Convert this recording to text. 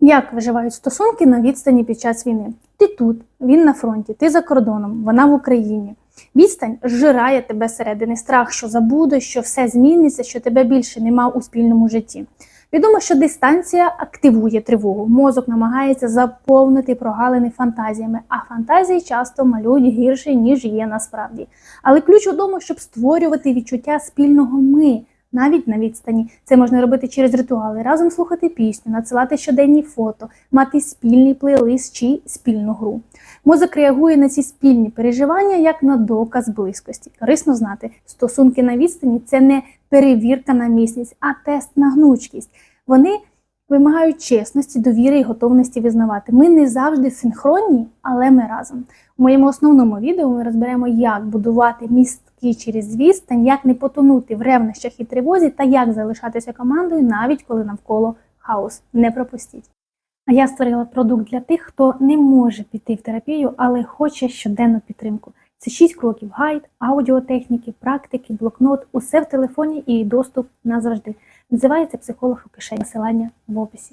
Як виживають стосунки на відстані під час війни? Ти тут, він на фронті, ти за кордоном, вона в Україні. Відстань зжирає тебе зсередини страх, що забудеш, що все зміниться, що тебе більше нема у спільному житті. Відомо, що дистанція активує тривогу. Мозок намагається заповнити прогалини фантазіями, а фантазії часто малюють гірше, ніж є насправді. Але ключ у тому, щоб створювати відчуття спільного ми, навіть на відстані. Це можна робити через ритуали, разом слухати пісню, надсилати щоденні фото, мати спільний плейлист чи спільну гру. Мозок реагує на ці спільні переживання як на доказ близькості. Корисно знати, стосунки на відстані це не перевірка на міцність, а тест на гнучкість. Вони вимагають чесності, довіри і готовності визнавати. Ми не завжди синхронні, але ми разом. У моєму основному відео ми розберемо, як будувати містки через відстань, як не потонути в ревнощах і тривозі, та як залишатися командою, навіть коли навколо хаос. Не пропустіть. А я створила продукт для тих, хто не може піти в терапію, але хоче щоденну підтримку. Це 6 кроків: гайд, аудіотехніки, практики, блокнот, усе в телефоні і доступ назавжди. Називається психолог у кишені. Посилання в описі.